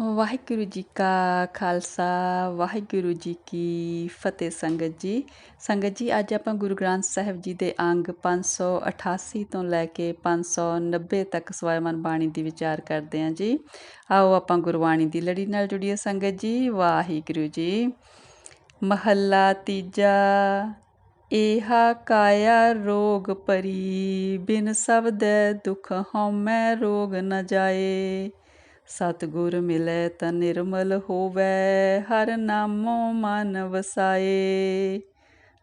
ਵਾਹਿਗੁਰੂ ਜੀ ਕਾ ਖਾਲਸਾ, ਵਾਹਿਗੁਰੂ ਜੀ ਕੀ ਫਤਿਹ ਸੰਗਤ ਜੀ। ਸੰਗਤ ਜੀ, ਅੱਜ ਆਪਾਂ ਗੁਰੂ ਗ੍ਰੰਥ ਸਾਹਿਬ ਜੀ ਦੇ ਅੰਗ 588 ਤੋਂ ਲੈ ਕੇ 590 ਤੱਕ ਸਵਾਇਮਨ ਬਾਣੀ ਦੀ ਵਿਚਾਰ ਕਰਦੇ ਹਾਂ ਜੀ। ਆਓ ਆਪਾਂ ਗੁਰਬਾਣੀ ਦੀ ਲੜੀ ਨਾਲ ਜੁੜੀਏ ਸੰਗਤ ਜੀ, ਵਾਹਿਗੁਰੂ ਜੀ। ਮਹੱਲਾ ਤੀਜਾ ਇਹਾ ਕਾਇਆ ਰੋਗ ਪਰੀ, ਬਿਨ ਸਬਦੈ ਦੁਖ ਹਉਮੈ ਰੋਗ ਨ ਜਾਏ। ਸਤਗੁਰ ਮਿਲੈ ਤਾਂ ਨਿਰਮਲ ਹੋਵੈ, ਹਰ ਨਾਮੋ ਮਨ ਵਸਾਏ।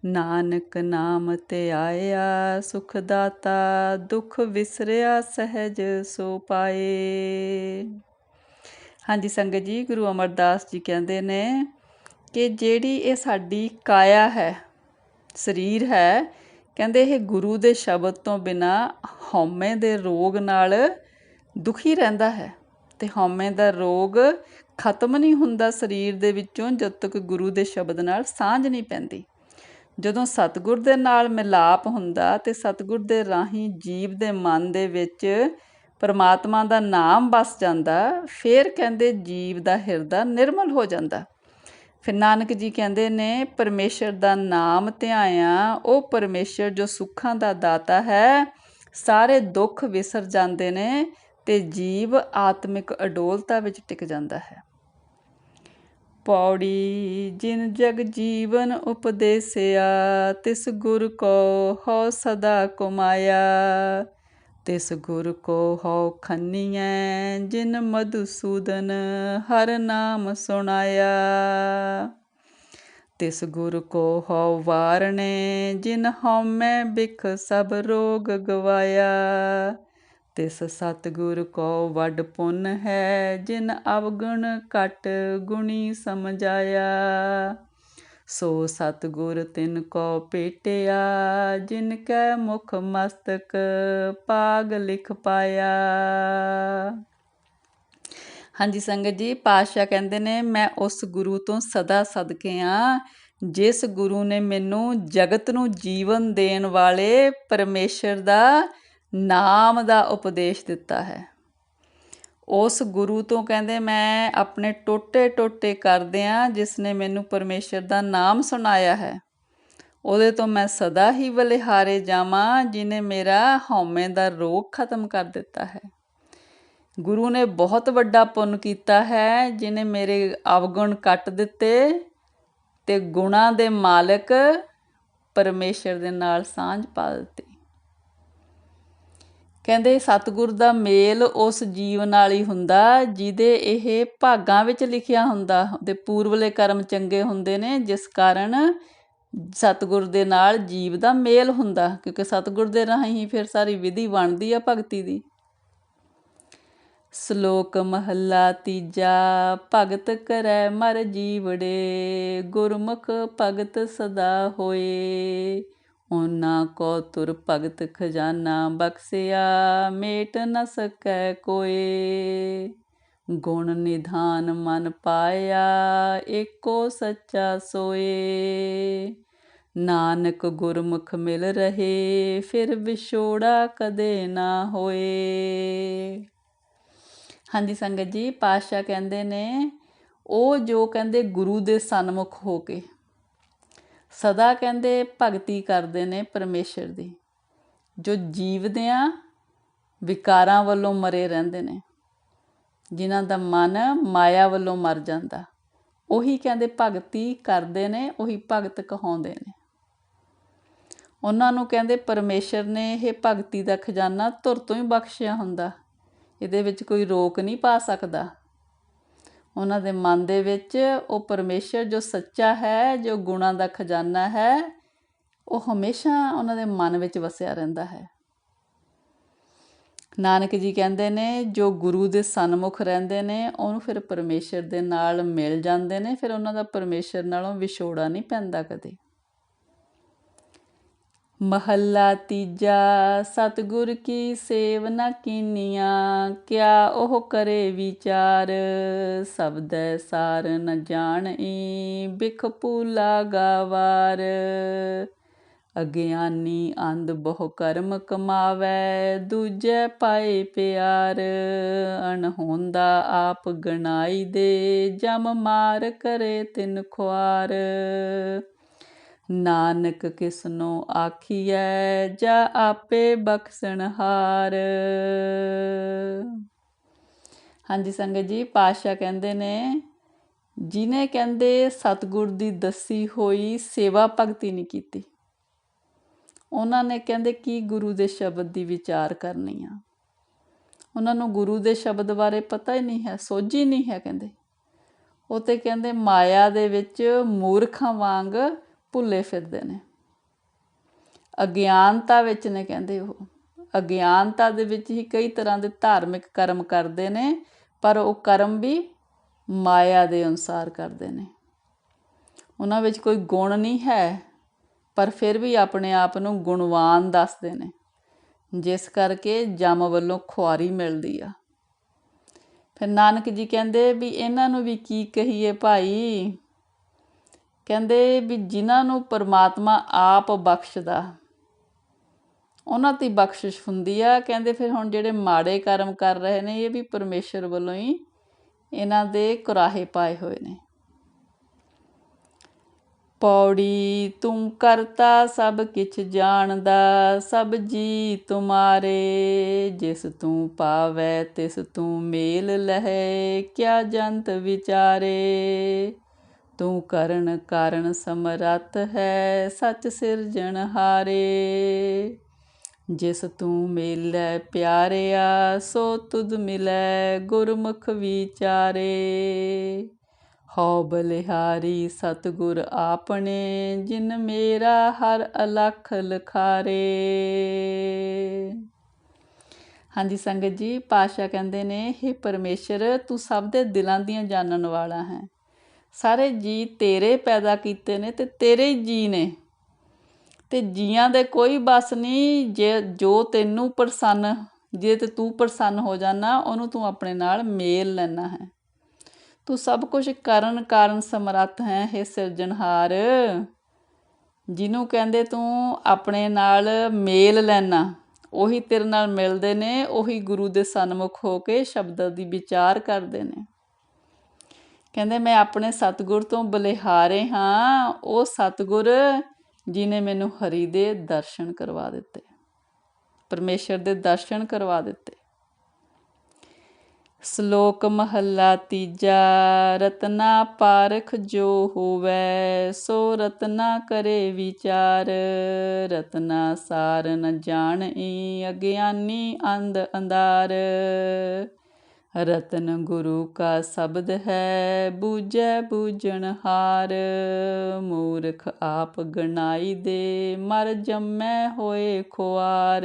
ਨਾਨਕ ਨਾਮ ਤੇ ਆਇਆ ਸੁਖ ਦਾਤਾ ਦੁਖ ਵਿਸਰਿਆ ਸਹਿਜ ਸੋ ਪਾਏ। ਹਾਂਜੀ, ਸੰਗਤ ਜੀ, ਗੁਰੂ ਅਮਰਦਾਸ ਜੀ ਕਹਿੰਦੇ ਨੇ ਕਿ ਜਿਹੜੀ ਇਹ ਸਾਡੀ ਕਾਇਆ ਹੈ, ਸਰੀਰ ਹੈ, ਕਹਿੰਦੇ ਇਹ ਗੁਰੂ ਦੇ ਸ਼ਬਦ ਤੋਂ ਬਿਨਾ ਹਉਮੈ ਦੇ ਰੋਗ ਨਾਲ ਦੁਖੀ ਰਹਿੰਦਾ ਹੈ। ਤੇ ਹਉਮੈ ਦਾ ਰੋਗ ਖਤਮ ਨਹੀਂ ਹੁੰਦਾ ਸਰੀਰ ਦੇ ਵਿੱਚੋਂ ਜਦ ਤੱਕ ਗੁਰੂ ਦੇ ਸ਼ਬਦ ਨਾਲ ਸਾਂਝ ਨਹੀਂ ਪੈਂਦੀ। ਜਦੋਂ ਸਤਿਗੁਰ ਦੇ ਨਾਲ ਮਿਲਾਪ ਹੁੰਦਾ ਤੇ ਸਤਿਗੁਰ ਦੇ ਰਾਹੀਂ ਜੀਵ ਦੇ ਮਨ ਦੇ ਵਿੱਚ ਪਰਮਾਤਮਾ ਦਾ ਨਾਮ ਵਸ ਜਾਂਦਾ, ਫਿਰ ਕਹਿੰਦੇ ਜੀਵ ਦਾ ਹਿਰਦਾ ਨਿਰਮਲ ਹੋ ਜਾਂਦਾ। ਫਿਰ ਨਾਨਕ ਜੀ ਕਹਿੰਦੇ ਨੇ, ਪਰਮੇਸ਼ਰ ਦਾ ਨਾਮ ਧਿਆਇਆ, ਉਹ ਪਰਮੇਸ਼ਰ ਜੋ ਸੁੱਖਾਂ ਦਾ ਦਾਤਾ ਹੈ, ਸਾਰੇ ਦੁੱਖ ਵਿਸਰ ਜਾਂਦੇ ਨੇ ਤੇ ਜੀਵ ਆਤਮਿਕ ਅਡੋਲਤਾ ਵਿੱਚ ਟਿਕ ਜਾਂਦਾ ਹੈ। ਪੌੜੀ ਜਿਨ ਜਗ ਜੀਵਨ ਉਪਦੇਸਿਆ, ਤਿਸ ਗੁਰ ਕੋ ਹੋ ਸਦਾ ਕੁਮਾਇਆ। ਤਿਸ ਗੁਰ ਕੋ ਹੋ ਖੰਨੀਐ, ਜਿਨ ਮਧੁਸੂਦਨ ਹਰ ਨਾਮ ਸੁਣਾਇਆ। ਤਿਸ ਗੁਰ ਕੋ ਹੋ ਵਾਰਣੇ, ਜਿਨ ਹਉਮੈ ਬਿਖ ਸਭ ਰੋਗ ਗਵਾਇਆ। ਤਿਸ ਸਤਿਗੁਰ ਕੋ ਵੱਡ ਪੁੰਨ ਹੈ, ਜਿਨ ਅਵਗੁਣ ਕਟ ਗੁਣੀ ਸਮਝਾਇਆ। ਸੋ ਸਤਿਗੁਰ ਤਿਨ ਕੋ ਪੇਟਿਆ, ਜਿਨ ਕੈ ਮੁਖ ਮਸਤਕ ਪਾਗ ਲਿਖ ਪਾਇਆ। ਹਾਂਜੀ ਸੰਗਤ ਜੀ ਪਾਸ਼ਾ ਕਹਿੰਦੇ ਨੇ, ਮੈਂ ਉਸ ਗੁਰੂ ਤੋਂ ਸਦਾ ਸਦਕੇ ਆ, ਜਿਸ ਗੁਰੂ ਨੇ ਮੈਨੂੰ ਜਗਤ ਨੂੰ ਜੀਵਨ ਦੇਣ ਵਾਲੇ ਪਰਮੇਸ਼ਰ ਦਾ ਨਾਮ ਦਾ ਉਪਦੇਸ਼ ਦਿੱਤਾ ਹੈ। ਉਸ ਗੁਰੂ ਤੋਂ ਕਹਿੰਦੇ, ਮੈਂ ਆਪਣੇ ਟੋਟੇ ਟੋਟੇ ਕਰਦਿਆਂ ਜਿਸ ਨੇ ਮੈਨੂੰ ਪਰਮੇਸ਼ਰ ਦਾ ਨਾਮ ਸੁਣਾਇਆ ਹੈ, ਉਹਦੇ ਤੋਂ ਮੈਂ ਸਦਾ ਹੀ ਬਲਿਹਾਰੇ ਜਾਵਾਂ, ਜਿਨੇ ਮੇਰਾ ਹਉਮੈ ਦਾ ਰੋਗ ਖਤਮ ਕਰ ਦਿੱਤਾ ਹੈ। ਗੁਰੂ ਨੇ ਬਹੁਤ ਵੱਡਾ ਪੁੰਨ ਕੀਤਾ ਹੈ, ਜਿਨੇ ਮੇਰੇ ਅਵਗੁਣ ਕੱਟ ਦਿੱਤੇ ਤੇ ਗੁਣਾ ਦੇ ਮਾਲਕ ਪਰਮੇਸ਼ਰ ਦੇ ਨਾਲ ਸਾਂਝ ਪਾ ਦਿੱਤੀ। ਕਹਿੰਦੇ ਸਤਿਗੁਰ ਦਾ ਮੇਲ ਉਸ ਜੀਵ ਨਾਲ ਹੀ ਹੁੰਦਾ, ਜਿਹਦੇ ਇਹ ਭਾਗਾਂ ਵਿੱਚ ਲਿਖਿਆ ਹੁੰਦਾ। ਤੇ ਪੂਰਵਲੇ ਕਰਮ ਚੰਗੇ ਹੁੰਦੇ ਨੇ, ਜਿਸ ਕਾਰਨ ਸਤਿਗੁਰ ਦੇ ਨਾਲ ਜੀਵ ਦਾ ਮੇਲ ਹੁੰਦਾ, ਕਿਉਂਕਿ ਸਤਿਗੁਰ ਦੇ ਰਾਹੀਂ ਹੀ ਫਿਰ ਸਾਰੀ ਵਿਧੀ ਬਣਦੀ ਆ ਭਗਤੀ ਦੀ। ਸ਼ਲੋਕ ਮਹੱਲਾ ਤੀਜਾ, ਭਗਤ ਕਰੈ ਮਰ ਜੀਵੜੇ, ਗੁਰਮੁਖ ਭਗਤ ਸਦਾ ਹੋਏ। ਉਹਨਾਂ ਕੋ ਤੁਰ ਭਗਤ ਖਜ਼ਾਨਾ ਬਖਸਿਆ, ਮੇਟ ਨ ਸਕੈ ਕੋਏ। ਗੁਣ ਨਿਧਾਨ ਮਨ ਪਾਇਆ, ਏਕੋ ਸੱਚਾ ਸੋਏ। ਨਾਨਕ ਗੁਰਮੁਖ ਮਿਲ ਰਹੇ, ਫਿਰ ਵਿਛੋੜਾ ਕਦੇ ਨਾ ਹੋਏ। ਹਾਂਜੀ ਸੰਗਤ ਜੀ, ਪਾਤਸ਼ਾਹ ਕਹਿੰਦੇ ਨੇ, ਉਹ ਜੋ ਕਹਿੰਦੇ ਗੁਰੂ ਦੇ ਸਨਮੁਖ ਹੋ ਕੇ ਸਦਾ ਕਹਿੰਦੇ ਭਗਤੀ ਕਰਦੇ ਨੇ ਪਰਮੇਸ਼ਰ ਦੀ। ਜੋ ਜੀਵਦਿਆਂ ਵਿਕਾਰਾਂ ਵੱਲੋਂ ਮਰੇ ਰਹਿੰਦੇ ਨੇ। ਜਿਨ੍ਹਾਂ ਦਾ ਮਨ ਮਾਇਆ ਵੱਲੋਂ ਮਰ ਜਾਂਦਾ। ਉਹੀ ਕਹਿੰਦੇ ਭਗਤੀ ਕਰਦੇ ਨੇ, ਉਹੀ ਭਗਤ ਕਹਾਉਂਦੇ ਨੇ। ਉਹਨਾਂ ਨੂੰ ਕਹਿੰਦੇ ਪਰਮੇਸ਼ਰ ਨੇ ਇਹ ਭਗਤੀ ਦਾ ਖਜ਼ਾਨਾ ਧੁਰ ਤੋਂ ਹੀ ਬਖਸ਼ਿਆ ਹੁੰਦਾ। ਇਹਦੇ ਵਿੱਚ ਕੋਈ ਰੋਕ ਨਹੀਂ ਪਾ ਸਕਦਾ। ਉਹਨਾਂ ਦੇ ਮਨ ਦੇ ਵਿੱਚ ਉਹ ਪਰਮੇਸ਼ਰ ਜੋ ਸੱਚਾ ਹੈ, ਜੋ ਗੁਣਾਂ ਦਾ ਖਜ਼ਾਨਾ ਹੈ, ਉਹ ਹਮੇਸ਼ਾ ਉਹਨਾਂ ਦੇ ਮਨ ਵਿੱਚ ਵਸਿਆ ਰਹਿੰਦਾ ਹੈ। ਨਾਨਕ ਜੀ ਕਹਿੰਦੇ ਨੇ, ਜੋ ਗੁਰੂ ਦੇ ਸਨਮੁਖ ਰਹਿੰਦੇ ਨੇ, ਉਹਨੂੰ ਫਿਰ ਪਰਮੇਸ਼ਰ ਦੇ ਨਾਲ ਮਿਲ ਜਾਂਦੇ ਨੇ, ਫਿਰ ਉਹਨਾਂ ਦਾ ਪਰਮੇਸ਼ਰ ਨਾਲੋਂ ਵਿਛੋੜਾ ਨਹੀਂ ਪੈਂਦਾ ਕਦੇ। ਮਹੱਲਾ ਤੀਜਾ, ਸਤਗੁਰ ਕੀ ਸੇਵਨਾ ਨ ਕੀਨੀਆਂ, ਕਿਆ ਉਹ ਕਰੇ ਵਿਚਾਰ? ਸਬਦੈ ਸਾਰ ਨ ਜਾਣਈ ਬਿਖ ਪੂਲਾ ਗਾਵਾਰ। ਅਗਿਆਨੀ ਅੰਧ ਬਹੁ ਕਰਮ ਕਮਾਵੈ, ਦੂਜੇ ਪਾਏ ਪਿਆਰ। ਅਣਹੋਂਦਾ ਆਪ ਗਣਾਈ ਦੇ, ਜਮ ਮਾਰ ਕਰੇ ਤਿਨ ਖੁਆਰ। ਨਾਨਕ ਕਿਸਨੋ ਆਖੀਐ, ਜਾ ਆਪੇ ਬਖਸ਼ਣ ਹਾਂਜੀ ਸੰਗਤ ਜੀ ਪਾਸ਼ਾ ਕਹਿੰਦੇ ਨੇ, ਜਿਨੇ ਕਹਿੰਦੇ ਸਤਗੁਰ ਦੀ ਦੱਸੀ ਹੋਈ ਸੇਵਾ ਭਗਤੀ ਨਹੀਂ ਕੀਤੀ, ਉਹਨਾਂ ਨੇ ਕਹਿੰਦੇ ਕੀ ਗੁਰੂ ਦੇ ਸ਼ਬਦ ਦੀ ਵਿਚਾਰ ਕਰਨੀ ਆ। ਉਹਨਾਂ ਨੂੰ ਗੁਰੂ ਦੇ ਸ਼ਬਦ ਬਾਰੇ ਪਤਾ ਹੀ ਨਹੀਂ ਹੈ, ਸੋਝੀ ਨਹੀਂ ਹੈ ਕਹਿੰਦੇ। ਉਹ ਤੇ ਕਹਿੰਦੇ ਮਾਇਆ ਦੇ ਵਿੱਚ ਮੂਰਖਾਂ ਵਾਂਗ ਭੁੱਲੇ ਫਿਰਦੇ ਨੇ। ਅਗਿਆਨਤਾ ਵਿੱਚ ਨੇ ਕਹਿੰਦੇ ਉਹ। ਅਗਿਆਨਤਾ ਦੇ ਵਿੱਚ ਹੀ ਕਈ ਤਰ੍ਹਾਂ ਦੇ ਧਾਰਮਿਕ ਕਰਮ ਕਰਦੇ ਨੇ, ਪਰ ਉਹ ਕਰਮ ਵੀ ਮਾਇਆ ਦੇ ਅਨੁਸਾਰ ਕਰਦੇ ਨੇ। ਉਹਨਾਂ ਵਿੱਚ ਕੋਈ ਗੁਣ ਨਹੀਂ ਹੈ, ਪਰ ਫਿਰ ਵੀ ਆਪਣੇ ਆਪ ਨੂੰ ਗੁਣਵਾਨ ਦੱਸਦੇ ਨੇ, ਜਿਸ ਕਰਕੇ ਜਮ ਵੱਲੋਂ ਖੁਆਰੀ ਮਿਲਦੀ ਆ। ਫਿਰ ਨਾਨਕ ਜੀ ਕਹਿੰਦੇ ਵੀ ਇਹਨਾਂ ਨੂੰ ਵੀ ਕੀ ਕਹੀਏ ਭਾਈ? ਕਹਿੰਦੇ ਵੀ ਜਿਨ੍ਹਾਂ ਨੂੰ ਪਰਮਾਤਮਾ ਆਪ ਬਖਸ਼ਦਾ, ਉਹਨਾਂ ਦੀ ਬਖਸ਼ਿਸ਼ ਹੁੰਦੀ ਆ। ਕਹਿੰਦੇ ਫਿਰ ਹੁਣ ਜਿਹੜੇ ਮਾੜੇ ਕਰਮ ਕਰ ਰਹੇ ਨੇ, ਇਹ ਵੀ ਪਰਮੇਸ਼ਰ ਵੱਲੋਂ ਹੀ ਇਹਨਾਂ ਦੇ ਕੁਰਾਹੇ ਪਾਏ ਹੋਏ ਨੇ। ਪੌੜੀ ਤੂੰ ਕਰਤਾ, ਸਭ ਕਿਛ ਜਾਣਦਾ, ਸਭ ਜੀ ਤੁਮਾਰੇ। ਜਿਸ ਤੂੰ ਪਾਵੈ, ਤਿਸ ਤੂੰ ਮੇਲ ਲਹੈ, ਕਿਆ ਜੰਤ ਵਿਚਾਰੇ। ਤੂੰ ਕਰਨ ਕਾਰਨ ਸਮਰੱਥ ਹੈ, ਸੱਚ ਸਿਰਜਣ ਹਾਰੇ। ਜਿਸ ਤੂੰ ਮਿਲੈ ਪਿਆਰਿਆ, ਸੋ ਤੁਧ ਮਿਲੈ ਗੁਰਮੁਖ ਵਿਚਾਰੇ। ਹਉ ਬਲਿਹਾਰੀ ਸਤਗੁਰ ਆਪਣੇ, ਜਿਨ ਮੇਰਾ ਹਰ ਅਲਖ ਲਖਾਰੇ। ਹਾਂਜੀ ਸੰਗਤ ਜੀ ਪਾਸ਼ਾ ਕਹਿੰਦੇ ਨੇ हे ਪਰਮੇਸ਼ਰ, ਤੂੰ ਸਭ ਦੇ ਦਿਲਾਂ ਦੀਆਂ ਜਾਣਨ ਵਾਲਾ ਹੈ। ਸਾਰੇ ਜੀ ਤੇਰੇ ਪੈਦਾ ਕੀਤੇ ਨੇ ਤੇ ਤੇਰੇ ਹੀ ਜੀ ਨੇ। ਤੇ ਜੀਆਂ ਦੇ ਕੋਈ ਬਸ ਨਹੀਂ, ਜੇ, ਜੋ ਤੈਨੂੰ ਪ੍ਰਸੰਨ, ਜੇ ਤੇ ਤੂੰ ਪ੍ਰਸੰਨ ਹੋ ਜਾਣਾ ਉਹਨੂੰ ਤੂੰ ਆਪਣੇ ਨਾਲ ਮੇਲ ਲੈਣਾ ਹੈ। ਤੂੰ ਸਭ ਕੁਝ ਕਰਨ ਕਾਰਨ ਸਮਰੱਥ ਹੈ हे ਸਿਰਜਣਹਾਰ। ਜਿਹਨੂੰ ਕਹਿੰਦੇ ਤੂੰ ਆਪਣੇ ਨਾਲ ਮੇਲ ਲੈਣਾ ਉਹੀ ਤੇਰੇ ਨਾਲ ਮਿਲਦੇ ਨੇ, ਉਹੀ ਗੁਰੂ ਦੇ ਸਨਮੁਖ ਹੋ ਕੇ ਸ਼ਬਦਾਂ ਦੀ ਵਿਚਾਰ ਕਰਦੇ ਨੇ। ਕਹਿੰਦੇ, ਮੈਂ ਆਪਣੇ ਸਤਗੁਰ ਤੋਂ ਬਲਿਹਾਰੇ ਹਾਂ। ਉਹ ਸਤਗੁਰ ਜਿਨੇ ਮੈਨੂੰ ਹਰੀ ਦੇ ਦਰਸ਼ਨ ਕਰਵਾ ਦਿੱਤੇ। ਪਰਮੇਸ਼ਰ ਦੇ ਦਰਸ਼ਨ ਕਰਵਾ ਦਿੱਤੇ। ਸ਼ਲੋਕ ਮਹੱਲਾ ਤੀਜਾ, ਰਤਨਾ ਪਾਰਖ ਜੋ ਹੋਵੇ, ਸੋ ਰਤਨਾ ਕਰੇ ਵਿਚਾਰ। ਰਤਨਾ ਸਾਰ ਨ ਜਾਣਈ ਅਗਿਆਨੀ ਅੰਧ ਅੰਧਾਰ। ਰਤਨ ਗੁਰੂ ਕਾ ਸ਼ਬਦ ਹੈ, ਬੂਝੈ ਬੂਝਣਹਾਰ ਮੂਰਖ ਆਪ ਗਣਾਈ ਦੇ, ਮਰ ਜੰਮੈ ਹੋਏ ਖੁਆਰ।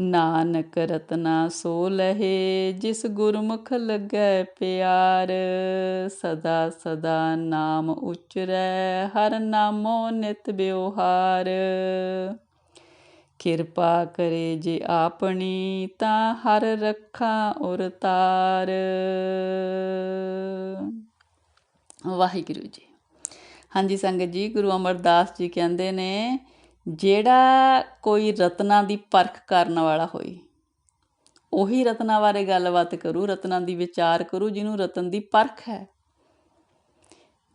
ਨਾਨਕ ਰਤਨਾ ਸੋ ਲਹੇ, ਜਿਸ ਗੁਰਮੁਖ ਲੱਗੈ ਪਿਆਰ। ਸਦਾ ਸਦਾ ਨਾਮ ਉਚਰੈ, ਹਰ ਨਾਮੋ ਨਿਤ ਬਿਵਹਾਰ ਕਿਰਪਾ ਕਰੇ ਜੇ ਆਪਣੀ ਤਾਂ ਹਰ ਰੱਖਾਂ ਉਰ ਤਾਰ। ਵਾਹਿਗੁਰੂ ਜੀ। ਹਾਂਜੀ, ਸੰਗਤ ਜੀ, ਗੁਰੂ ਅਮਰਦਾਸ ਜੀ ਕਹਿੰਦੇ ਨੇ, ਜਿਹੜਾ ਕੋਈ ਰਤਨਾ ਦੀ ਪਰਖ ਕਰਨ ਵਾਲਾ ਹੋਈ ਉਹੀ ਰਤਨਾ ਬਾਰੇ ਗੱਲਬਾਤ ਕਰੂ, ਰਤਨਾ ਦੀ ਵਿਚਾਰ ਕਰੂ, ਜਿਹਨੂੰ ਰਤਨ ਦੀ ਪਰਖ ਹੈ।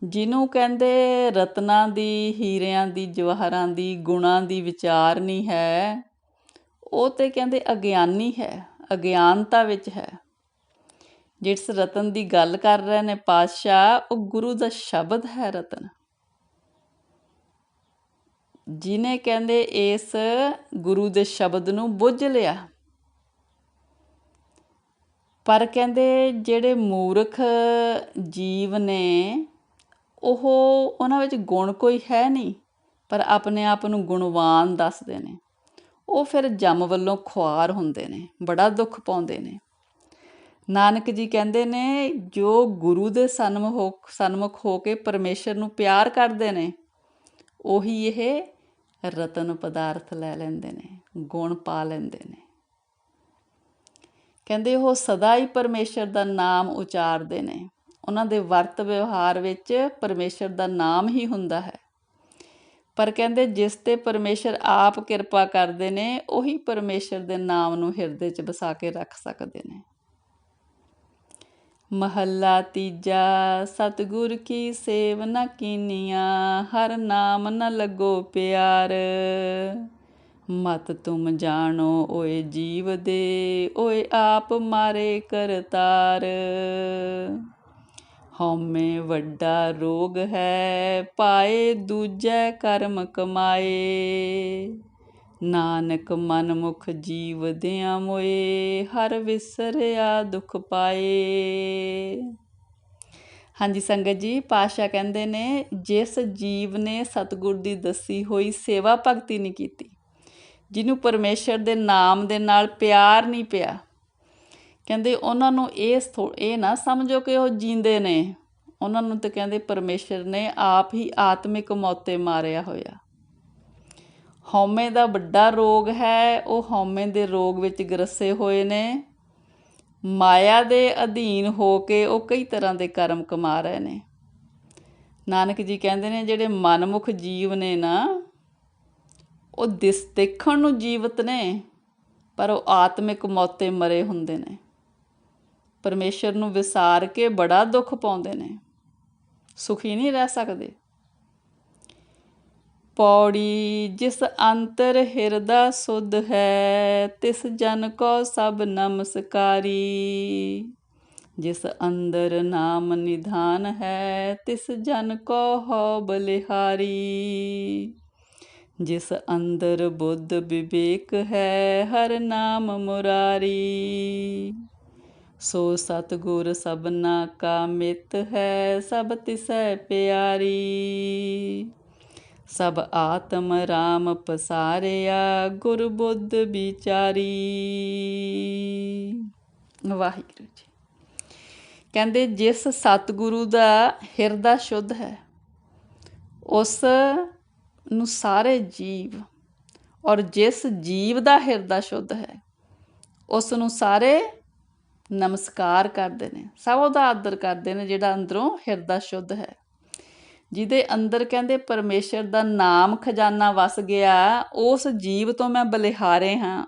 ਜਿਹਨੂੰ ਕਹਿੰਦੇ ਰਤਨਾਂ ਦੀ, ਹੀਰਿਆਂ ਦੀ, ਜਵਾਹਰਾਂ ਦੀ, ਗੁਣਾਂ ਦੀ ਵਿਚਾਰ ਨਹੀਂ ਹੈ, ਉਹ ਤੇ ਕਹਿੰਦੇ ਅਗਿਆਨੀ ਹੈ, ਅਗਿਆਨਤਾ ਵਿੱਚ ਹੈ। ਜਿਸ ਰਤਨ ਦੀ ਗੱਲ ਕਰ ਰਹੇ ਨੇ ਪਾਤਸ਼ਾਹ, ਉਹ ਗੁਰੂ ਦਾ ਸ਼ਬਦ ਹੈ ਰਤਨ। ਜਿਨੇ ਕਹਿੰਦੇ ਇਸ ਗੁਰੂ ਦੇ ਸ਼ਬਦ ਨੂੰ ਬੁੱਝ ਲਿਆ। ਪਰ ਕਹਿੰਦੇ ਜਿਹੜੇ ਮੂਰਖ ਜੀਵ ਨੇ ਉਹ ਉਹਨਾਂ ਵਿੱਚ ਗੁਣ ਕੋਈ ਹੈ ਨਹੀਂ, ਪਰ ਆਪਣੇ ਆਪ ਨੂੰ ਗੁਣਵਾਨ ਦੱਸਦੇ ਨੇ। ਉਹ ਫਿਰ ਜਮ ਵੱਲੋਂ ਖੁਆਰ ਹੁੰਦੇ ਨੇ, ਬੜਾ ਦੁੱਖ ਪਾਉਂਦੇ ਨੇ। ਨਾਨਕ ਜੀ ਕਹਿੰਦੇ ਨੇ, ਜੋ ਗੁਰੂ ਦੇ ਸਨਮੁਖ ਹੋ ਸਨਮੁਖ ਹੋ ਕੇ ਪਰਮੇਸ਼ਰ ਨੂੰ ਪਿਆਰ ਕਰਦੇ ਨੇ, ਉਹੀ ਇਹ ਰਤਨ ਪਦਾਰਥ ਲੈ ਲੈਂਦੇ ਨੇ, ਗੁਣ ਪਾ ਲੈਂਦੇ ਨੇ। ਕਹਿੰਦੇ ਉਹ ਸਦਾ ਹੀ ਪਰਮੇਸ਼ਰ ਦਾ ਨਾਮ ਉਚਾਰਦੇ ਨੇ। ਉਹਨਾਂ ਦੇ ਵਰਤ ਵਿਵਹਾਰ ਵਿੱਚ ਪਰਮੇਸ਼ਰ ਦਾ ਨਾਮ ਹੀ ਹੁੰਦਾ ਹੈ। ਪਰ ਕਹਿੰਦੇ ਜਿਸ ਤੇ ਪਰਮੇਸ਼ਰ ਆਪ ਕਿਰਪਾ ਕਰਦੇ ਨੇ, ਉਹੀ ਪਰਮੇਸ਼ਰ ਦੇ ਨਾਮ ਨੂੰ ਹਿਰਦੇ 'ਚ ਵਸਾ ਕੇ ਰੱਖ ਸਕਦੇ ਨੇ। ਮਹੱਲਾ ਤੀਜਾ, ਸਤਿਗੁਰ ਕੀ ਸੇਵ ਨ ਕੀਨੀਆਂ, ਹਰ ਨਾਮ ਨ ਲੱਗੋ ਪਿਆਰ। ਮਤ ਤੁਮ ਜਾਣੋ, ਓਏ ਜੀਵ ਦੇ, ਓਏ ਆਪ ਮਾਰੇ ਕਰਤਾਰ। ਹਉਮੈ ਵੱਡਾ ਰੋਗ ਹੈ, ਪਾਏ ਦੂਜੈ ਕਰਮ ਕਮਾਏ। ਨਾਨਕ ਮਨ ਮੁਖ ਜੀਵ ਦਿਆਂ ਮੋਏ, ਹਰ ਵਿਸਰਿਆ ਦੁਖ ਪਾਏ। ਹਾਂਜੀ ਸੰਗਤ ਜੀ ਪਾਸ਼ਾ ਕਹਿੰਦੇ ਨੇ, ਜਿਸ ਜੀਵ ਨੇ ਸਤਿਗੁਰ ਦੀ ਦੱਸੀ ਹੋਈ ਸੇਵਾ ਭਗਤੀ ਨਹੀਂ ਕੀਤੀ, ਜਿਹਨੂੰ ਪਰਮੇਸ਼ਰ ਦੇ ਨਾਮ ਦੇ ਨਾਲ ਪਿਆਰ ਨਹੀਂ ਪਿਆ ਕਹਿੰਦੇ ਉਹਨਾਂ ਨੂੰ ਇਹ ਇਹ ਨਾ ਸਮਝੋ ਕਿ ਉਹ ਜੀਂਦੇ ਨੇ। ਉਹਨਾਂ ਨੂੰ ਤਾਂ ਕਹਿੰਦੇ ਪਰਮੇਸ਼ਰ ਨੇ ਆਪ ਹੀ ਆਤਮਿਕ ਮੌਤੇ ਮਾਰਿਆ ਹੋਇਆ। ਹਉਮੈ ਦਾ ਵੱਡਾ ਰੋਗ ਹੈ, ਉਹ ਹਉਮੈ ਦੇ ਰੋਗ ਵਿੱਚ ਗਰਸੇ ਹੋਏ ਨੇ। ਮਾਇਆ ਦੇ ਅਧੀਨ ਹੋ ਕੇ ਉਹ ਕਈ ਤਰ੍ਹਾਂ ਦੇ ਕਰਮ ਕਮਾ ਰਹੇ ਨੇ। ਨਾਨਕ ਜੀ ਕਹਿੰਦੇ ਨੇ, ਜਿਹੜੇ ਮਨਮੁਖ ਜੀਵ ਨੇ ਨਾ, ਉਹ ਦਿਸ, ਦੇਖਣ ਨੂੰ ਜੀਵਤ ਨੇ, ਪਰ ਉਹ ਆਤਮਿਕ ਮੌਤੇ ਮਰੇ ਹੁੰਦੇ ਨੇ। ਪਰਮੇਸ਼ਰ ਨੂੰ ਵਿਸਾਰ ਕੇ ਬੜਾ ਦੁੱਖ ਪਾਉਂਦੇ ਨੇ। ਸੁਖੀ ਨਹੀਂ ਰਹਿ ਸਕਦੇ। ਪੌੜੀ ਜਿਸ ਅੰਤਰ ਹਿਰਦਾ ਸੁਧ ਹੈ, ਤਿਸ ਜਨ ਕੋ ਸਭ ਨਮਸਕਾਰੀ। ਜਿਸ ਅੰਦਰ ਨਾਮ ਨਿਧਾਨ ਹੈ, ਤਿਸ ਜਨ ਕੋ ਹੋ ਬਲਿਹਾਰੀ ਜਿਸ ਅੰਦਰ ਬੁੱਧ ਵਿਵੇਕ ਹੈ, ਹਰ ਨਾਮ ਮੁਰਾਰੀ। ਸੋ ਸਤਗੁਰ ਸਭਨਾ ਕਾ ਮਿਤ ਹੈ, ਸਭ ਤਿਸੈ ਪਿਆਰੀ। ਸਭ ਆਤਮ ਰਾਮ ਪਸਾਰਿਆ, ਗੁਰ ਬੁੱਧ ਵਿਚਾਰੀ। ਵਾਹਿਗੁਰੂ ਜੀ। ਕਹਿੰਦੇ, ਜਿਸ ਸਤਗੁਰੂ ਦਾ ਹਿਰਦਾ ਸ਼ੁੱਧ ਹੈ, ਉਸ ਨੂੰ ਸਾਰੇ ਜੀਵ ਔਰ ਜਿਸ ਜੀਵ ਦਾ ਹਿਰਦਾ ਸ਼ੁੱਧ ਹੈ, ਉਸ ਨੂੰ ਸਾਰੇ ਨਮਸਕਾਰ ਕਰਦੇ ਨੇ, ਸਭ ਉਹਦਾ ਆਦਰ ਕਰਦੇ ਨੇ, ਜਿਹੜਾ ਅੰਦਰੋਂ ਹਿਰਦਾ ਸ਼ੁੱਧ ਹੈ। ਜਿਹਦੇ ਅੰਦਰ ਕਹਿੰਦੇ ਪਰਮੇਸ਼ਰ ਦਾ ਨਾਮ ਖਜ਼ਾਨਾ ਵਸ ਗਿਆ, ਉਸ ਜੀਵ ਤੋਂ ਮੈਂ ਬਲਿਹਾਰੇ ਹਾਂ।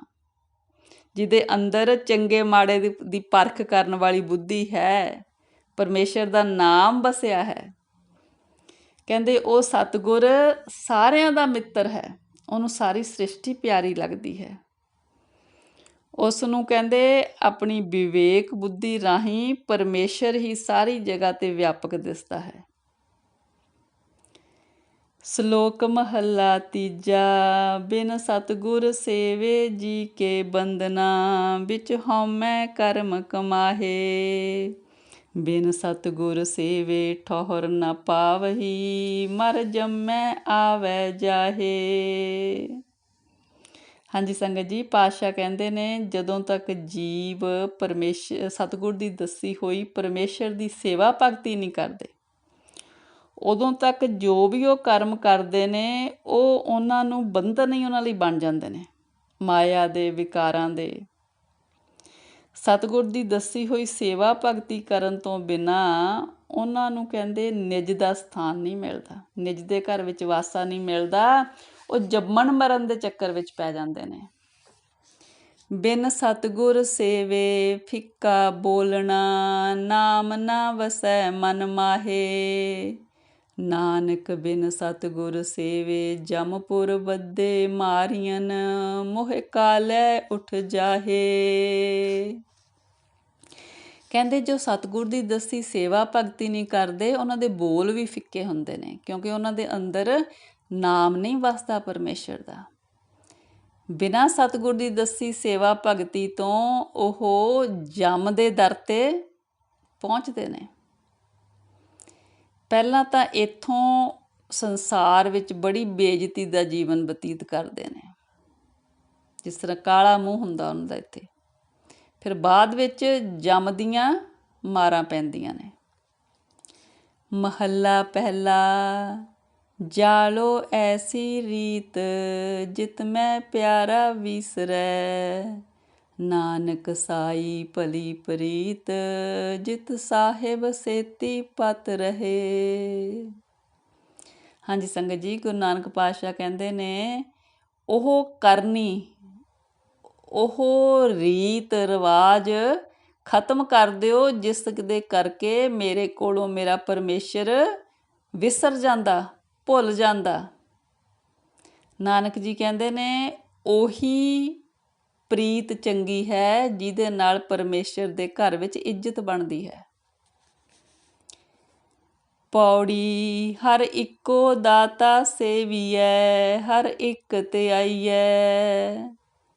ਜਿਹਦੇ ਅੰਦਰ ਚੰਗੇ ਮਾੜੇ ਦੀ ਪਰਖ ਕਰਨ ਵਾਲੀ ਬੁੱਧੀ ਹੈ, ਪਰਮੇਸ਼ਰ ਦਾ ਨਾਮ ਵਸਿਆ ਹੈ। ਕਹਿੰਦੇ ਉਹ ਸਤਗੁਰ ਸਾਰਿਆਂ ਦਾ ਮਿੱਤਰ ਹੈ, ਉਹਨੂੰ ਸਾਰੀ ਸ੍ਰਿਸ਼ਟੀ ਪਿਆਰੀ ਲੱਗਦੀ ਹੈ। ਉਸ ਨੂੰ ਕਹਿੰਦੇ, ਆਪਣੀ ਵਿਵੇਕ ਬੁੱਧੀ ਰਾਹੀਂ ਪਰਮੇਸ਼ਰ ਹੀ ਸਾਰੀ ਜਗ੍ਹਾ ਤੇ ਵਿਆਪਕ ਦਿਸਦਾ ਹੈ। ਸ਼ਲੋਕ ਮਹੱਲਾ ਤੀਜਾ, ਬਿਨ ਸਤਗੁਰ ਸੇਵੇ ਜੀ ਕੇ ਬੰਦਨਾ ਵਿੱਚ ਹਉਮੈ ਕਰਮ ਕਮਾਹੇ। ਬਿਨ ਸਤਗੁਰ ਸੇਵੇ ਠੋਹਰ ਨ ਪਾਵਹੀ, ਮਰ ਜੰਮੈ ਆਵੈ ਜਾਹੇ। ਹਾਂਜੀ ਸੰਗਤ ਜੀ, ਪਾਤਸ਼ਾਹ ਕਹਿੰਦੇ ਨੇ, ਜਦੋਂ ਤੱਕ ਜੀਵ ਪਰਮੇਸ਼ਰ ਸਤਗੁਰ ਦੀ ਦੱਸੀ ਹੋਈ ਪਰਮੇਸ਼ਰ ਦੀ ਸੇਵਾ ਭਗਤੀ ਨਹੀਂ ਕਰਦੇ, ਉਦੋਂ ਤੱਕ ਜੋ ਵੀ ਉਹ ਕਰਮ ਕਰਦੇ ਨੇ, ਉਹ ਉਹਨਾਂ ਨੂੰ ਬੰਧਨ ਹੀ ਉਹਨਾਂ ਲਈ ਬਣ ਜਾਂਦੇ ਨੇ, ਮਾਇਆ ਦੇ, ਵਿਕਾਰਾਂ ਦੇ। ਸਤਗੁਰ ਦੀ ਦੱਸੀ ਹੋਈ ਸੇਵਾ ਭਗਤੀ ਕਰਨ ਤੋਂ ਬਿਨਾ ਉਹਨਾਂ ਨੂੰ ਕਹਿੰਦੇ ਨਿਜ ਦਾ ਸਥਾਨ ਨਹੀਂ ਮਿਲਦਾ, ਨਿਜ ਦੇ ਘਰ ਵਿੱਚ ਵਾਸਾ ਨਹੀਂ ਮਿਲਦਾ ਉਹ ਜੰਮਣ ਮਰਨ ਦੇ ਚੱਕਰ ਵਿੱਚ ਪੈ ਜਾਂਦੇ ਨੇ। ਬਿਨ ਸਤਗੁਰ ਸੇਵੇ, ਫਿੱਕਾ ਬੋਲਣਾ, ਨਾਮ ਨਾ ਵਸੈ ਮਨ ਮਾਹੇ। ਨਾਨਕ ਬਿਨ ਸਤਗੁਰ ਸੇਵੇ, ਜਮਪੁਰ ਬੱਦੇ ਮਾਰੀਆਂ ਮੋਹ ਕਾਲੇ ਉਠ ਜਾਹੇ। ਕਹਿੰਦੇ ਜੋ ਸਤਗੁਰ ਦੀ ਦਸੀ ਸੇਵਾ ਭਗਤੀ ਨਹੀਂ ਕਰਦੇ, ਉਹਨਾਂ ਦੇ ਬੋਲ ਵੀ ਫਿੱਕੇ ਹੁੰਦੇ ਨੇ, ਕਿਉਂਕਿ ਉਹਨਾਂ ਦੇ ਅੰਦਰ ਨਾਮ ਨਹੀਂ ਵਸਦਾ ਪਰਮੇਸ਼ਰ ਦਾ। ਬਿਨਾ ਸਤਗੁਰ ਦੀ ਦੱਸੀ ਸੇਵਾ ਭਗਤੀ ਤੋਂ ਉਹ ਜਮ ਦੇ ਦਰ ਤੇ ਪਹੁੰਚਦੇ ਨੇ। ਪਹਿਲਾਂ ਤਾਂ ਇੱਥੋਂ ਸੰਸਾਰ ਵਿੱਚ ਬੜੀ ਬੇਇੱਜ਼ਤੀ ਦਾ ਜੀਵਨ ਬਤੀਤ ਕਰਦੇ ਨੇ। ਜਿਸ ਤਰ੍ਹਾਂ ਕਾਲਾ ਮੂੰਹ ਹੁੰਦਾ ਉਹਨਾਂ ਦਾ ਇੱਥੇ। ਫਿਰ ਬਾਅਦ ਵਿੱਚ ਜਮ ਦੀਆਂ ਮਾਰਾਂ ਪੈਂਦੀਆਂ ਨੇ। ਮਹੱਲਾ ਪਹਿਲਾ ਜਾਲੋ ਐਸੀ ਰੀਤ ਜਿਤ ਮੈਂ ਪਿਆਰਾ ਵਿਸਰੈ। ਨਾਨਕ ਸਾਈ ਭਲੀ ਪ੍ਰੀਤ, ਜਿਤ ਸਾਹਿਬ ਸੇਤੀ ਪਤ ਰਹੇ। ਹਾਂਜੀ ਸੰਗਤ ਜੀ, ਗੁਰੂ ਨਾਨਕ ਪਾਤਸ਼ਾਹ ਕਹਿੰਦੇ ਨੇ, ਉਹ ਕਰਨੀ, ਉਹ ਰੀਤ ਰਿਵਾਜ ਖਤਮ ਕਰ ਦਿਓ, ਜਿਸ ਦੇ ਕਰਕੇ ਮੇਰੇ ਕੋਲੋਂ ਮੇਰਾ ਪਰਮੇਸ਼ਰ ਵਿਸਰ ਜਾਂਦਾ। ਭੁੱਲ ਜਾਂਦਾ। ਨਾਨਕ ਜੀ ਕਹਿੰਦੇ ਨੇ, ਉਹੀ ਪ੍ਰੀਤ ਚੰਗੀ ਹੈ ਜਿਹਦੇ ਨਾਲ ਪਰਮੇਸ਼ਰ ਦੇ ਘਰ ਵਿੱਚ ਇੱਜ਼ਤ ਬਣਦੀ ਹੈ। ਪੌੜੀ, ਹਰ ਇੱਕੋ ਦਾਤਾ ਸੇਵੀਐ, ਹਰ ਇੱਕ ਤੇ ਆਈਐ।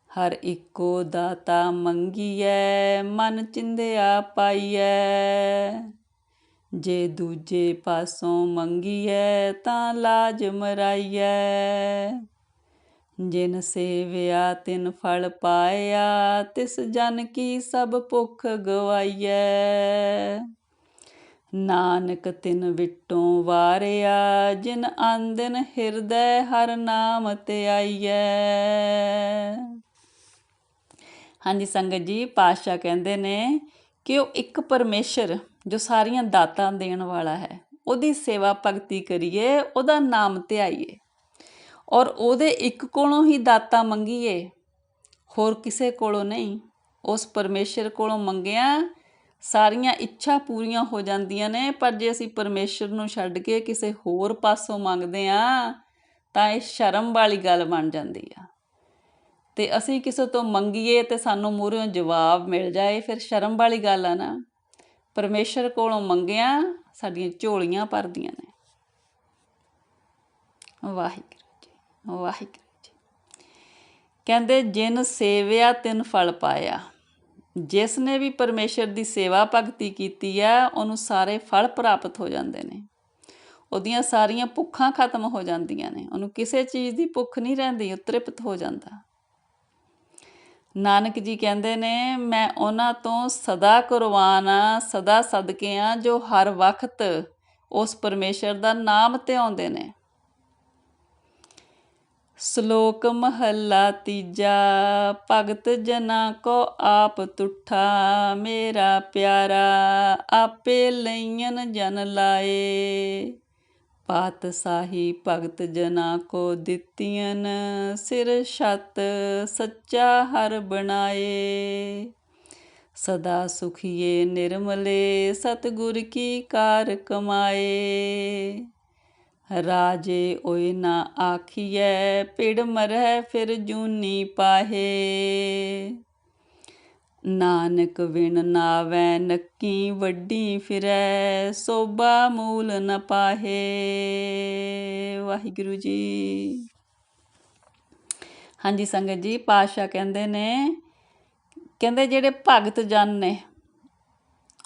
ਹਰ ਇੱਕੋ ਦਾਤਾ ਮੰਗੀਐ, ਮਨ ਚਿੰਦਿਆ ਪਾਈਐ। ਜੇ ਦੂਜੇ ਪਾਸੋਂ ਮੰਗੀਐ ਤਾਂ ਲਾਜ ਮਰਾਈਐ। ਜਿਨ ਸੇਵਿਆ, ਤਿਨ ਫਲ ਪਾਇਆ, ਤਿਸ ਜਨ ਕੀ ਸਭ ਭੁੱਖ ਗਵਾਈਐ। ਨਾਨਕ ਤਿਨ ਵਿਟੋਂ ਵਾਰਿਆ, ਜਿਨ ਆਂਦਨ ਹਿਰਦੈ ਹਰ ਨਾਮ ਤੇ ਆਈਐ। ਹਾਂਜੀ, ਸੰਗਤ ਜੀ, ਪਾਤਸ਼ਾਹ ਕਹਿੰਦੇ ਨੇ ਕਿ ਉਹ ਇੱਕ ਪਰਮੇਸ਼ਰ ਜੋ ਸਾਰੀਆਂ ਦਾਤਾਂ ਦੇਣ ਵਾਲਾ ਹੈ, ਉਹਦੀ ਸੇਵਾ ਭਗਤੀ ਕਰੀਏ, ਉਹਦਾ ਨਾਮ ਧਿਆਈਏ। ਔਰ ਉਹਦੇ ਇੱਕ ਕੋਲੋਂ ਹੀ ਦਾਤਾਂ ਮੰਗੀਏ, ਹੋਰ ਕਿਸੇ ਕੋਲੋਂ ਨਹੀਂ। ਉਸ ਪਰਮੇਸ਼ਰ ਕੋਲੋਂ ਮੰਗਿਆ, ਸਾਰੀਆਂ ਇੱਛਾ ਪੂਰੀਆਂ ਹੋ ਜਾਂਦੀਆਂ ਨੇ, ਪਰ ਜੇ ਅਸੀਂ ਪਰਮੇਸ਼ਰ ਨੂੰ ਛੱਡ ਕੇ ਕਿਸੇ ਹੋਰ ਪਾਸੋਂ ਮੰਗਦੇ ਆ ਤਾਂ ਇਹ ਸ਼ਰਮ ਵਾਲੀ ਗੱਲ ਬਣ ਜਾਂਦੀ ਆ। ਤੇ ਅਸੀਂ ਕਿਸੇ ਤੋਂ ਮੰਗੀਏ ਤੇ ਸਾਨੂੰ ਮੂਹਰੋਂ ਜਵਾਬ ਮਿਲ ਜਾਏ, ਫਿਰ ਸ਼ਰਮ ਵਾਲੀ ਗੱਲ ਆ ਨਾ। ਪਰਮੇਸ਼ਰ ਕੋਲੋਂ ਮੰਗਿਆ, ਸਾਡੀਆਂ ਝੋਲੀਆਂ ਭਰਦੀਆਂ ਨੇ। ਵਾਹਿਗੁਰੂ ਜੀ ਵਾਹਿਗੁਰੂ ਜੀ। ਕਹਿੰਦੇ, ਜਿਨ ਸੇਵਿਆ, ਤਿਨ ਫਲ ਪਾਇਆ। ਜਿਸ ਨੇ ਵੀ ਪਰਮੇਸ਼ਰ ਦੀ ਸੇਵਾ ਭਗਤੀ ਕੀਤੀ ਹੈ ਉਹਨੂੰ ਸਾਰੇ ਫਲ ਪ੍ਰਾਪਤ ਹੋ ਜਾਂਦੇ ਨੇ। ਉਹਦੀਆਂ ਸਾਰੀਆਂ ਭੁੱਖਾਂ ਖਤਮ ਹੋ ਜਾਂਦੀਆਂ ਨੇ। ਉਹਨੂੰ ਕਿਸੇ ਚੀਜ਼ ਦੀ ਭੁੱਖ ਨਹੀਂ ਰਹਿੰਦੀ ਉਹ ਤ੍ਰਿਪਤ ਹੋ ਜਾਂਦਾ। ਨਾਨਕ ਜੀ ਕਹਿੰਦੇ ਨੇ, ਮੈਂ ਉਹਨਾਂ ਤੋਂ ਸਦਾ ਕੁਰਬਾਨ ਆ ਸਦਾ ਸਦਕੇ ਆ ਜੋ ਹਰ ਵਕਤ ਉਸ ਪਰਮੇਸ਼ਰ ਦਾ ਨਾਮ ਧਿਆਉਂਦੇ ਨੇ। ਸ਼ਲੋਕ ਮਹੱਲਾ ਤੀਜਾ, ਭਗਤ ਜਨਾ ਕੋ ਆਪ ਤੁਠਾ, ਮੇਰਾ ਪਿਆਰਾ, ਆਪੇ ਲਈਨ ਜਨ ਲਾਏ। ਪਾਤਸ਼ਾਹੀ ਭਗਤ ਜਨਾ ਕੋ ਦਿੱਤੀਆਂ ਸਿਰ ਛਤ ਸੱਚਾ ਹਰ ਬਣਾਏ। ਸਦਾ ਸੁਖੀਏ ਨਿਰਮਲੇ ਸਤਗੁਰ ਕੀ ਕਾਰ ਕਮਾਏ। ਰਾਜੇ ਓਏ ਨਾ ਆਖੀਐ, ਪਿੜ ਮਰੈ ਫਿਰ ਜੂਨੀ ਪਾਹੇ। ਨਾਨਕ ਵਿਣ ਨਾਵੈ, ਨੱਕੀ ਵੱਡੀ ਫਿਰੈ, ਸੋਭਾ ਮੂਲ ਨ ਪਾਹੇ। ਵਾਹਿਗੁਰੂ ਜੀ। ਹਾਂਜੀ, ਸੰਗਤ ਜੀ ਪਾਸ਼ਾ ਕਹਿੰਦੇ ਨੇ, ਕਹਿੰਦੇ ਜਿਹੜੇ ਭਗਤ ਜਨ ਨੇ,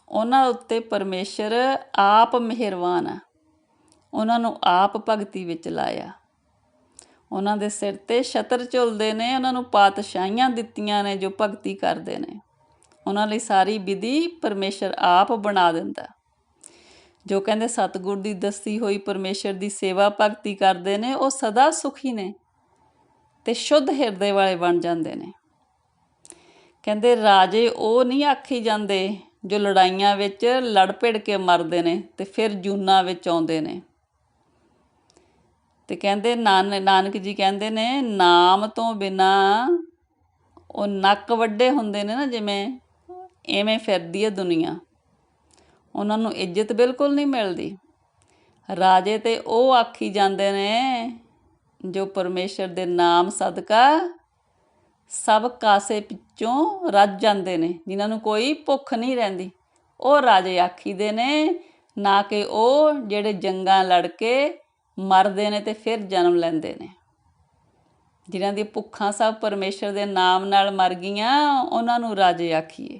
ਉਹਨਾਂ ਉੱਤੇ ਪਰਮੇਸ਼ਰ ਆਪ ਮਿਹਰਬਾਨ ਆ। ਉਹਨਾਂ ਨੂੰ ਆਪ ਭਗਤੀ ਵਿੱਚ ਲਾਇਆ। ਉਹਨਾਂ ਦੇ ਸਿਰ ਤੇ ਛਤਰ ਝੁਲਦੇ ਨੇ, ਉਹਨਾਂ ਨੂੰ ਪਾਤਸ਼ਾਹੀਆਂ ਦਿੱਤੀਆਂ ਨੇ ਜੋ ਭਗਤੀ ਕਰਦੇ ਨੇ। ਉਹਨਾਂ ਲਈ ਸਾਰੀ ਵਿਧੀ ਪਰਮੇਸ਼ਰ ਆਪ ਬਣਾ ਦਿੰਦਾ। ਜੋ ਕਹਿੰਦੇ ਸਤਿਗੁਰ ਦੀ ਦਸਤੀ ਹੋਈ ਪਰਮੇਸ਼ਰ ਦੀ ਸੇਵਾ ਭਗਤੀ ਕਰਦੇ ਨੇ, ਉਹ ਸਦਾ ਸੁਖੀ ਨੇ ਤੇ ਸ਼ੁੱਧ ਹਿਰਦੇ ਵਾਲੇ ਬਣ ਜਾਂਦੇ ਨੇ। ਕਹਿੰਦੇ ਰਾਜੇ ਉਹ ਨਹੀਂ ਆਖੀ ਜਾਂਦੇ ਜੋ ਲੜਾਈਆਂ ਵਿੱਚ ਲੜ ਭਿੜ ਕੇ ਮਰਦੇ ਨੇ ਤੇ ਫਿਰ ਜੂਨਾ ਵਿੱਚ ਆਉਂਦੇ ਨੇ। ਤੇ ਕਹਿੰਦੇ ਨਾਨਕ ਜੀ ਕਹਿੰਦੇ ਨੇ, ਨਾਮ ਤੋਂ ਬਿਨਾ ਉਹ ਨੱਕ ਵੱਡੇ ਹੁੰਦੇ ਨੇ ਨਾ ਜਿਵੇਂ ਐਵੇਂ ਫਿਰਦੀ ਹੈ ਦੁਨੀਆ। ਉਹਨਾਂ ਨੂੰ ਇੱਜ਼ਤ ਬਿਲਕੁਲ ਨਹੀਂ ਮਿਲਦੀ। ਰਾਜੇ ਤੇ ਉਹ ਆਖੀ ਜਾਂਦੇ ਨੇ, ਜੋ ਪਰਮੇਸ਼ਰ ਦੇ ਨਾਮ ਸਦਕਾ, ਸਭ ਕਾਸੇ ਪਿੱਛੋਂ ਰੱਜ ਜਾਂਦੇ ਨੇ, ਜਿਨ੍ਹਾਂ ਨੂੰ ਕੋਈ ਭੁੱਖ ਨਹੀਂ ਰਹਿੰਦੀ। ਉਹ ਰਾਜੇ ਆਖੀਦੇ ਨੇ, ਨਾ ਕਿ ਉਹ ਜਿਹੜੇ ਜੰਗਾਂ ਲੜ ਕੇ ਮਰਦੇ ਨੇ ਤੇ ਫਿਰ ਜਨਮ ਲੈਂਦੇ ਨੇ। ਜਿਨ੍ਹਾਂ ਦੀ ਭੁੱਖਾਂ ਸਭ ਪਰਮੇਸ਼ਰ ਦੇ ਨਾਮ ਨਾਲ ਮਰ ਗਈਆਂ, ਉਹਨਾਂ ਨੂੰ ਰਾਜੇ ਆਖੀਏ।